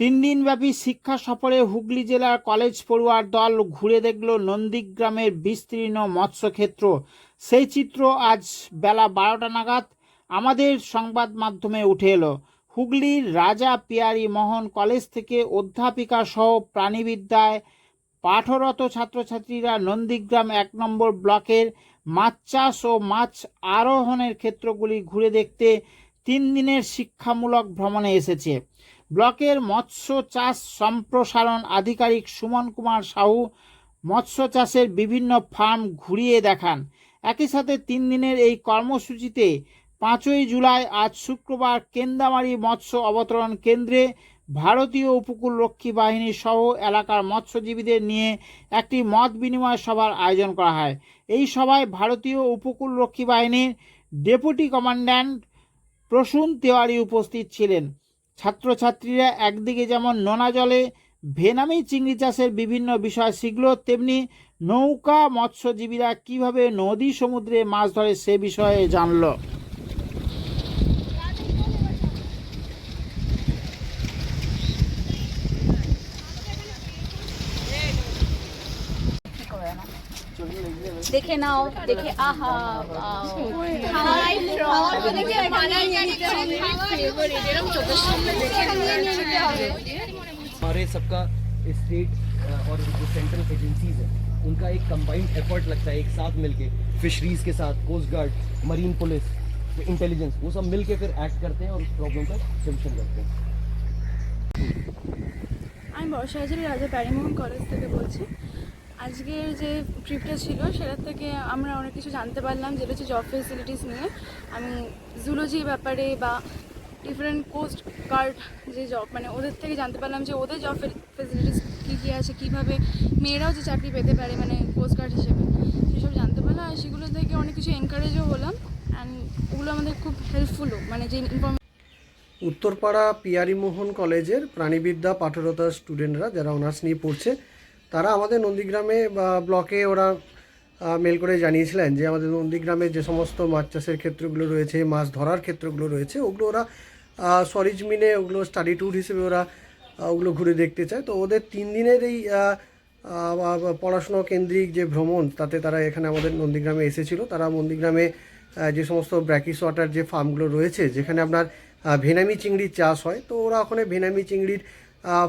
তিন দিনব্যাপী শিক্ষা সফরে হুগলি জেলার কলেজ পড়ুয়ার দল ঘুরে দেখল নন্দীগ্রামের বিস্তীর্ণ মৎস্যক্ষেত্র। সেই চিত্র আজ বেলা বারোটা নাগাদ আমাদের সংবাদ মাধ্যমে উঠে এলো। হুগলির রাজা পিয়ারি মোহন কলেজ থেকে অধ্যাপিকা সহ প্রাণীবিদ্যায় পাঠরত ছাত্রছাত্রীরা নন্দীগ্রাম এক নম্বর ব্লকের মাছ চাষ ও মাছ আরোহণের ক্ষেত্রগুলি ঘুরে দেখতে তিন দিনের শিক্ষামূলক ভ্রমণে এসেছে। ব্লকের মৎস্য চাষ সম্প্রসারণ আধিকারিক সুমন কুমার সাহু মৎস্য চাষের বিভিন্ন ফার্ম ঘুরিয়ে দেখান। একই সাথে তিন দিনের এই কর্মসূচিতে পাঁচই জুলাই আজ শুক্রবার কেন্দামারি মৎস্য অবতরণ কেন্দ্রে ভারতীয় উপকূল রক্ষী বাহিনী সহ এলাকার মৎস্যজীবীদের নিয়ে একটি মত বিনিময় সভার আয়োজন করা হয়। এই সভায় ভারতীয় উপকূল রক্ষী বাহিনীর ডেপুটি কমান্ড্যান্ট প্রসূন তেওয়ারি উপস্থিত ছিলেন। ছাত্রছাত্রীরা একদিকে যেমন নোনা জলে ভেনামি চিংড়ি চাষের বিভিন্ন বিষয় শিখল, তেমনি নৌকা মৎস্যজীবীরা কীভাবে নদী সমুদ্রে মাছ ধরে সে বিষয়ে জানলো। দেখে নাও দেখে আহা খাওয়াই দেখে মানায় নিয়ে নিতে হবে এরকম চোখের সামনে দেখে নিয়ে নিতে হবে हमारे सबका स्टेट और जो सेंट्रल एजेंसीज हैं उनका एक कंबाइंड एफर्ट लगता है एक साथ मिलके फिशरीज के साथ coast guard marine police intelligence वो सब मिलके फिर एक्ट करते हैं और उस प्रॉब्लम का सोल्यूशन करते हैं আমি বর্ষা হাজারি রাজা প্যারিমোহন কলেজ থেকে বলছি আজকের যে ট্রিপটা ছিল, সেটার থেকে আমরা অনেক কিছু জানতে পারলাম, যেটা হচ্ছে জব ফেসিলিটিস নিয়ে। আমি জুলজির ব্যাপারে বা ডিফারেন্ট কোস্ট গার্ড যে জব মানে ওদের থেকে জানতে পারলাম যে ওদের জব ফেসিলিটিস কী কী আছে, কীভাবে মেয়েরাও যে চাকরি পেতে পারে মানে কোস্ট গার্ড হিসেবে। সেসব জানতে পারলাম আর সেগুলো থেকে অনেক কিছু এনকারেজও হলাম। অ্যান্ড ওগুলো আমাদের খুব হেল্পফুলও মানে যে ইনফরমেশন উত্তরপাড়া পিয়ারি মোহন কলেজের প্রাণীবিদ্যা পাঠরতা স্টুডেন্টরা যারা অনার্স নিয়ে পড়ছে তারা আমাদের নন্দীগ্রামে বা ব্লকে ওরা মেল করে জানিয়েছিলেন যে আমাদের নন্দীগ্রামে যে সমস্ত মাছ চাষের ক্ষেত্রগুলো রয়েছে মাছ ধরার ক্ষেত্রগুলো রয়েছে ওগুলো ওরা আহ, সরিজমিনে ওগুলো স্টাডি ট্যুর হিসেবে ওরা ওগুলো ঘুরে দেখতে চায়। তো ওদের তিন দিনের এই পড়াশুনো কেন্দ্রিক যে ভ্রমণ তাতে তারা এখানে আমাদের নন্দীগ্রামে এসেছিল। তারা নন্দীগ্রামে যে সমস্ত ব্র্যাকিস ওয়াটার যে ফার্মগুলো রয়েছে যেখানে আপনার ভেনামি চিংড়ির চাষ হয় তো ওরা ওখানে ভেনামি চিংড়ির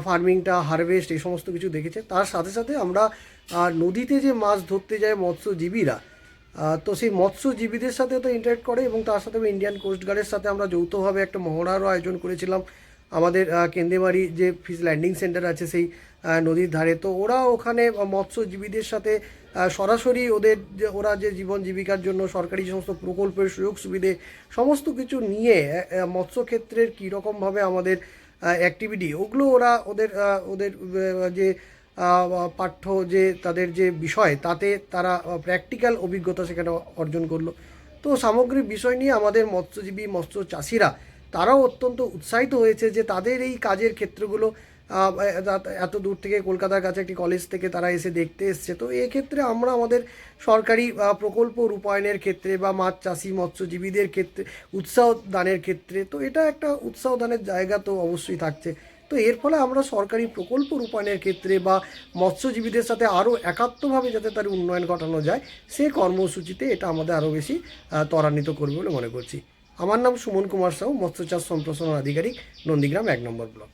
ফার্মিংটা হারভেস্ট এই সমস্ত কিছু দেখেছে। তার সাথে সাথে আমরা নদীতে যে মাছ ধরতে যায় মৎস্যজীবীরা তো সেই মৎস্যজীবীদের সাথে তো ইন্টারেক্ট করে এবং তার সাথে আমি ইন্ডিয়ান কোস্টগার্ডের সাথে আমরা যৌথভাবে একটা মহড়ারও আয়োজন করেছিলাম। আমাদের আহ, কেন্দ্রেমারি যে ফিশ ল্যান্ডিং সেন্টার আছে সেই নদীর ধারে। তো ওরা ওখানে মৎস্যজীবীদের সাথে সরাসরি ওদের যে ওরা যে জীবন জীবিকার জন্য সরকারি সমস্ত প্রকল্পের সুযোগ সুবিধে সমস্ত কিছু নিয়ে মৎস্যক্ষেত্রের কীরকমভাবে আমাদের অ্যাক্টিভিটি ওগুলো ওরা ওদের ওদের যে পাঠ্য যে, তাদের যে বিষয়, তাতে তারা প্র্যাকটিক্যাল অভিজ্ঞতা সেখানে অর্জন করল। তো সামগ্রিক বিষয় নিয়ে আমাদের মৎস্যজীবী, মৎস্য চাষিরা, তারাও অত্যন্ত উৎসাহিত হয়েছে যে তাদের এই কাজের ক্ষেত্রগুলো এত- দূর থেকে কলকাতার কাছে একটি কলেজ থেকে তারা এসে দেখতে এসছে। তো এক্ষেত্রে আমরা আমাদের সরকারি প্রকল্প রূপায়ণের ক্ষেত্রে বা মাছ চাষি, মৎস্যজীবীদের ক্ষেত্রে, উৎসাহ দানের ক্ষেত্রে, তো এটা একটা উৎসাহ দানের জায়গা তো অবশ্যই থাকছে। তো এর ফলে আমরা সরকারি প্রকল্প রূপায়ণের ক্ষেত্রে বা মৎস্যজীবীদের সাথে আরও একাত্মভাবে যাতে তার উন্নয়ন ঘটানো যায়, সে কর্মসূচিতে এটা আমাদের আরও বেশি ত্বরান্বিত করবে বলে মনে করছি। আমার নাম সুমন কুমার সাউ মৎস্য চাষ সম্প্রসারণ আধিকারিক, নন্দীগ্রাম এক নম্বর ব্লক।